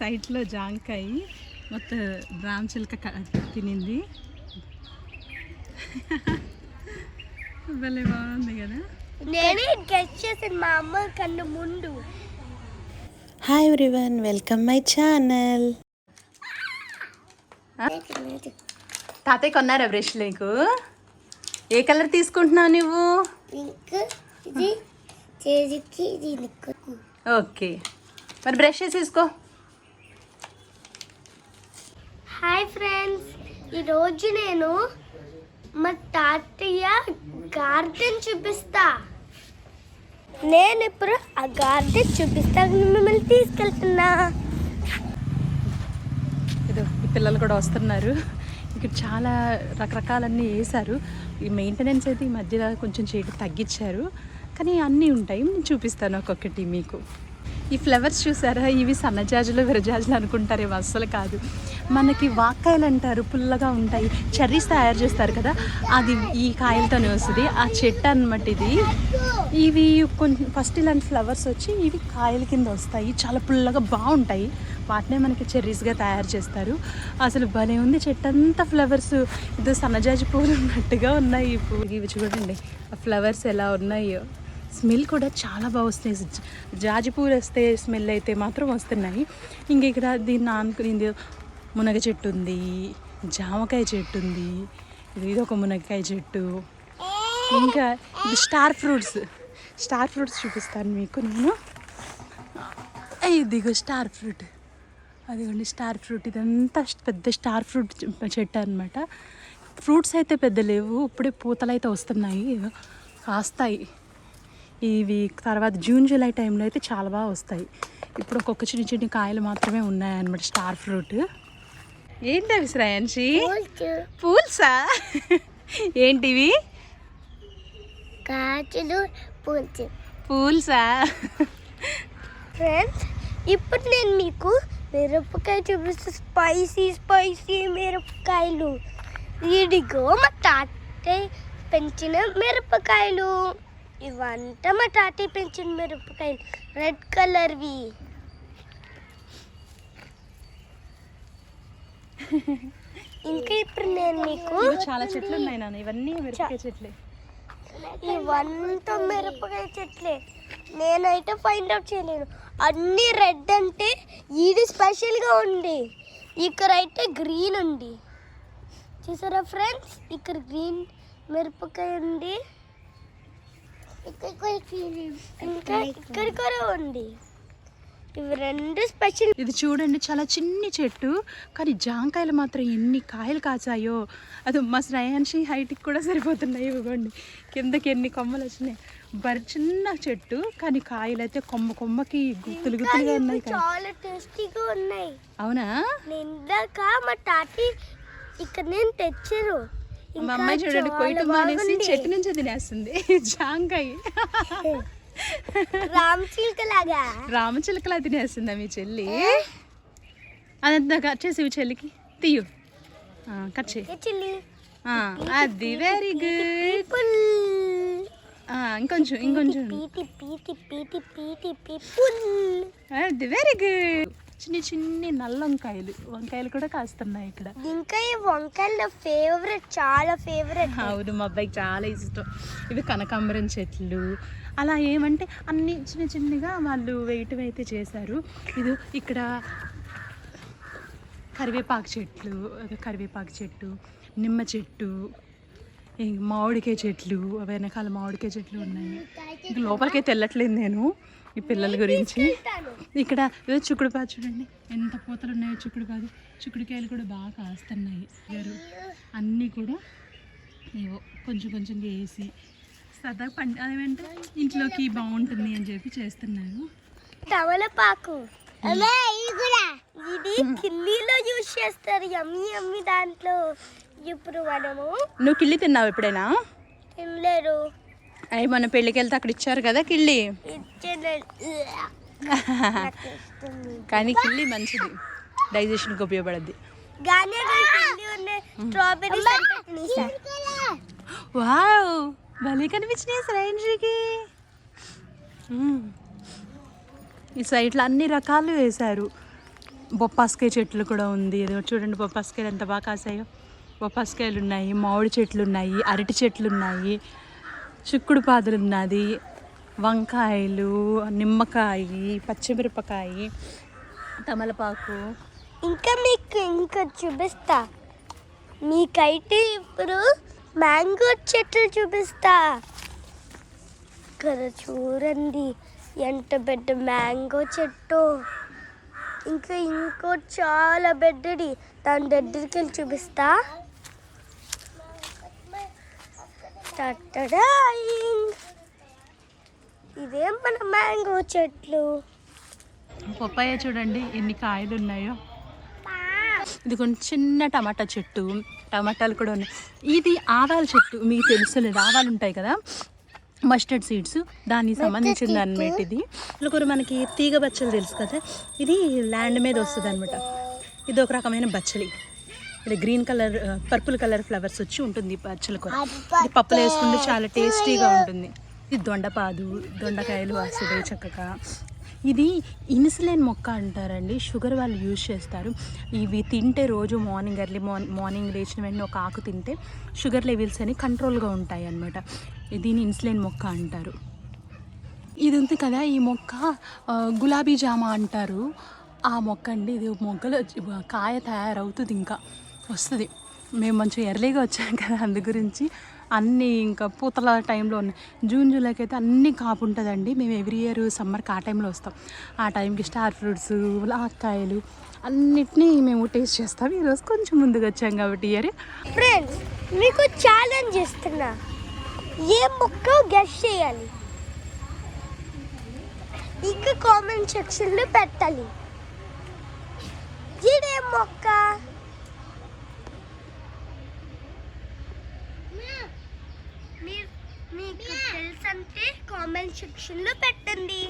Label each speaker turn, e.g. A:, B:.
A: సైట్లో జాంకాయ మొత్తం రామ్ చిలక క- తినింది. భలే బాగుంది కదా?
B: నేనే గెస్ట్ చేసాను మా అమ్మ కన్నా ముందు.
C: Hi everyone welcome my channel
A: తాతయ్య కొన్నారా బ్రష్ నీకు? ఏ కలర్ తీసుకుంటున్నావు నువ్వు? ఓకే. మరి బ్రష్ చేసేసుకో.
B: Hi friends. ఈరోజు నేను మా తాతయ్య గార్డెన్ చూపిస్తా. నేను ఇప్పుడు ఆ గార్డెన్ చూపిస్తాను మిమ్మల్ని తీసుకెళ్తున్నా.
A: ఏదో ఈ పిల్లలు కూడా వస్తున్నారు. ఇక్కడ చాలా రకరకాలన్నీ వేశారు. ఈ మెయింటెనెన్స్ అయితే ఈ మధ్యలో కొంచెం చేయడం తగ్గించారు. కానీ అన్నీ ఉంటాయి. నేను చూపిస్తాను ఒక్కొక్కటి మీకు. ఈ ఫ్లవర్స్ చూసారా? ఇవి సన్నజాజులు విరజాజులు అనుకుంటారేమో అస్సలు కాదు. మనకి వాక్కాయలు అంటారు. పుల్లగా ఉంటాయి. చెర్రీస్ తయారు చేస్తారు కదా? అది ఈ కాయలతోనే వస్తుంది. ఆ చెట్టు అన్నమాట ఇది. ఇవి కొంచెం ఫస్ట్ ఇలాంటి ఫ్లవర్స్ వచ్చి ఇవి కాయల కింద వస్తాయి. చాలా పుల్లగా బాగుంటాయి. వాటినే మనకి చెర్రీస్గా తయారు చేస్తారు. అసలు భలే ఉంది చెట్టు అంతా ఫ్లవర్స్. ఇది సన్నజాజి పూలు ఉన్నట్టుగా ఉన్నాయి. ఈ పువ్వు ఇవి చూడండి. ఆ ఫ్లవర్స్ ఎలా ఉన్నాయో. స్మెల్ కూడా చాలా బాగా వస్తాయి. జాజి పూలు వస్తే స్మెల్ అయితే మాత్రం వస్తున్నాయి. ఇంక ఇక్కడ దీన్ని ఆనుకుని మునగ చెట్టు ఉంది జామకాయ చెట్టు ఉంది ఇది ఒక మునగకాయ చెట్టు. ఇంకా ఇది స్టార్ ఫ్రూట్స్. స్టార్ ఫ్రూట్స్ చూపిస్తాను మీకు నేను. ఇదిగో స్టార్ ఫ్రూట్. అదిగోండి స్టార్ ఫ్రూట్. ఇదంతా పెద్ద స్టార్ ఫ్రూట్ చెట్టు అనమాట ఫ్రూట్స్ అయితే పెద్ద లేవు. ఇప్పుడే పూతలు అయితే వస్తున్నాయి. కాస్తాయి. ఇవి తర్వాత జూన్ జూలై టైంలో అయితే చాలా బాగా వస్తాయి. ఇప్పుడు ఒక్కొక్క చిన్న చిన్న కాయలు మాత్రమే ఉన్నాయన్నమాట స్టార్ ఫ్రూట్. ఏంటి అవి శ్రేయాన్షి పూల్సా. ఏంటివి
B: కాచులు
A: పూల్సా?
B: ఫ్రెండ్స్ ఇప్పుడు నేను మీకు మిరపకాయ చూపిస్తా. స్పైసీ స్పైసీ మిరపకాయలు. ఇదిగో మా తాతయ్య పెంచిన మిరపకాయలు. ఇవంతా మా తాతయ్య పెంచిన మిరపకాయలు. రెడ్ కలర్వి ఇంకా ఇప్పుడు నేను మీకు
A: చాలా చెట్లు ఉన్నాయి నాన్న. ఇవన్నీ మిరపకాయ చెట్లే.
B: ఇవంతా మిరపకాయ చెట్లే. నేనైతే ఫైండ్ అవుట్ చేయలేను అన్ని రెడ్ అంటే ఇది స్పెషల్గా ఉంది. ఇక్కడ అయితే గ్రీన్ ఉంది. చూసారా ఫ్రెండ్స్ ఇక్కడ గ్రీన్ మిరపకాయ ఉంది. ఇంకా ఇక్కడ కూడా ఉంది ఇవి రెండు స్పెషల్
A: ఇది చూడండి చాలా చిన్ని చెట్టు. కానీ జాంకాయలు మాత్రం ఎన్ని కాయలు కాచాయో. అది మా శ్రేయాన్షి హైట్కి కూడా సరిపోతున్నాయి ఇవ్వండి. కిందకి ఎన్ని కొమ్మలు వచ్చినాయి. బరి చిన్న చెట్టు కానీ కాయలు అయితే కొమ్మ కొమ్మకి గుత్తులు గుత్తులుగా ఉన్నాయి
B: చాలా టేస్టీగా ఉన్నాయి.
A: అవునా?
B: నేను ఇందాక మా తాటి ఇక్కడ నేను తెచ్చారు.
A: మా అమ్మాయి చూడండి కొయ్యటం మానేసి. చెట్టు నుంచి తినేస్తుంది జాంకాయ.
B: రామ్ చిల్క లాగా
A: రామచిలకలా తినేస్తుందా మీ చెల్లి? అదంతా కట్ చేసి చెల్లికి? తీయు. కట్ చేయి. అది వెరీ గుడ్ ఇంకొంచెం ఇంకొంచెం. అది వెరీ గుడ్ చిన్న చిన్ని నల్ల వంకాయలు వంకాయలు కూడా కాస్తున్నాయి ఇక్కడ.
B: ఇంకా ఈ వంకాయలు నా ఫేవరెట్ చాలా ఫేవరెట్
A: అవును మా అబ్బాయికి చాలా ఇష్టం. ఇవి కనకాంబరం చెట్లు. అలా ఏమంటే అన్ని చిన్న చిన్నగా వాళ్ళు వేయటం అయితే చేశారు. ఇది ఇక్కడ కరివేపాకు చెట్లు కరివేపాకు చెట్టు నిమ్మ చెట్టు ఇంక మామిడికాయ చెట్లు అవి వెనకాల మామిడికాయ చెట్లు ఉన్నాయి. ఇంక లోపలికైతే వెళ్ళట్లేదు నేను ఈ పిల్లల గురించి. ఇక్కడ ఏదో చిక్కుడుపాదు చూడండి. ఎంత పూతలు ఉన్నాయో చిక్కుడుపాదు చిక్కుడుకాయలు కూడా బాగా కాస్తున్నాయి. గారు అన్నీ కూడా ఏవో కొంచెం కొంచెం వేసి సరదా పండి అదేమంటే ఇంట్లోకి బాగుంటుంది అని చెప్పి
B: తమలపాకు ఇది కిల్లీలో యూజ్ చేస్తారు. యమ్మి యమ్మి దాంట్లో. ఇప్పుడు మనము
A: నువ్వు కిళ్ళి తిన్నావు ఎప్పుడైనా?
B: తినలేరు
A: అవి మన పెళ్ళికి వెళ్తే అక్కడ ఇచ్చారు కదా కిళ్ళి.
B: ఇచ్చలేదు
A: కానీ కిళ్ళి మంచిది. డైజెషన్కి ఉపయోగపడుద్ది. వావ్! భలే కనిపించినాయి శ్రేయంశ్రీకి ఈ సైట్లో అన్ని రకాలు వేశారు. బొప్పాస్కాయ చెట్లు కూడా ఉంది. ఏదో చూడండి బొప్పాస్కాయలు ఎంత బాగా కాసాయో. బొప్పాస్కాయలు ఉన్నాయి మామిడి చెట్లు ఉన్నాయి అరటి చెట్లు ఉన్నాయి చిక్కుడు పాదులు ఉన్నది వంకాయలు నిమ్మకాయ పచ్చిమిరపకాయ తమలపాకు.
B: ఇంకా మీకు ఇంకా చూపిస్తా. మీకైతే ఇప్పుడు మ్యాంగో చెట్లు చూపిస్తా. ఇక్కడ చూడండి ఎంత పెద్ద మ్యాంగో చెట్టు. ఇంకా ఇంకో చాలా పెద్దది. దాని దగ్గరికి వెళ్ళి చూపిస్తా. ఇదే మన మ్యాంగో చెట్లు?
A: పప్పాయ చూడండి ఎన్ని కాయలు ఉన్నాయో ఇది కొంచెం చిన్న టమాటా చెట్టు టమాటాలు కూడా ఉన్నాయి. ఇది ఆవాల చెట్టు మీకు తెలుసులేదు ఆవాలు ఉంటాయి కదా? మస్టర్డ్ సీడ్స్ దానికి సంబంధించింది అనమాట ఇది ఇప్పుడు మనకి తీగ బచ్చలు తెలుసు కదా? ఇది ల్యాండ్ మీద వస్తుంది అనమాట ఇది ఒక రకమైన బచ్చలి. ఇది green colour purple colour flowers వచ్చి ఉంటుంది ఈ బచ్చల కూర ఇది పప్పులో వేసుకుంటే చాలా టేస్టీగా ఉంటుంది. ఇది దొండపాదు దొండకాయలు వస్తుంది చక్కగా ఇది ఇన్సులిన్ మొక్క అంటారండి. షుగర్ వాళ్ళు యూజ్ చేస్తారు. ఇవి తింటే రోజు మార్నింగ్ ఎర్లీ మార్నింగ్ మార్నింగ్ లేచిన వెంటనే ఒక ఆకు తింటే షుగర్ లెవెల్స్ అని కంట్రోల్గా ఉంటాయి అన్నమాట. దీన్ని ఇన్సులిన్ మొక్క అంటారు. ఇది ఉంది కదా ఈ మొక్క గులాబీ జామ అంటారు. ఆ మొక్క అండి ఇది మొగ్గలు కాయ తయారవుతుంది ఇంకా. వస్తుంది. మేము మంచిగా ఎర్లీగా వచ్చాం కదా అందు గురించి. అన్నీ ఇంకా పూతల టైంలో ఉన్నాయి జూన్ జూలైకి అయితే అన్ని కాపు ఉంటుందండి. మేము ఎవ్రీ ఇయర్ సమ్మర్కి ఆ టైంలో వస్తాం. ఆ టైంకి స్టార్ ఫ్రూట్స్ లాక్కాయలు అన్నిటినీ మేము టేస్ట్ చేస్తాం. ఈరోజు కొంచెం ముందుకు వచ్చాం కాబట్టి ఇయర్
B: ఫ్రెండ్స్ మీకు ఛాలెంజ్ ఇస్తున్నా ఏ మొక్క గెస్ట్ చేయాలి. ఇంకా కామెంట్ సెక్షన్లో పెట్టాలి. ఇదే మొక్క? శిక్షలు పెట్టింది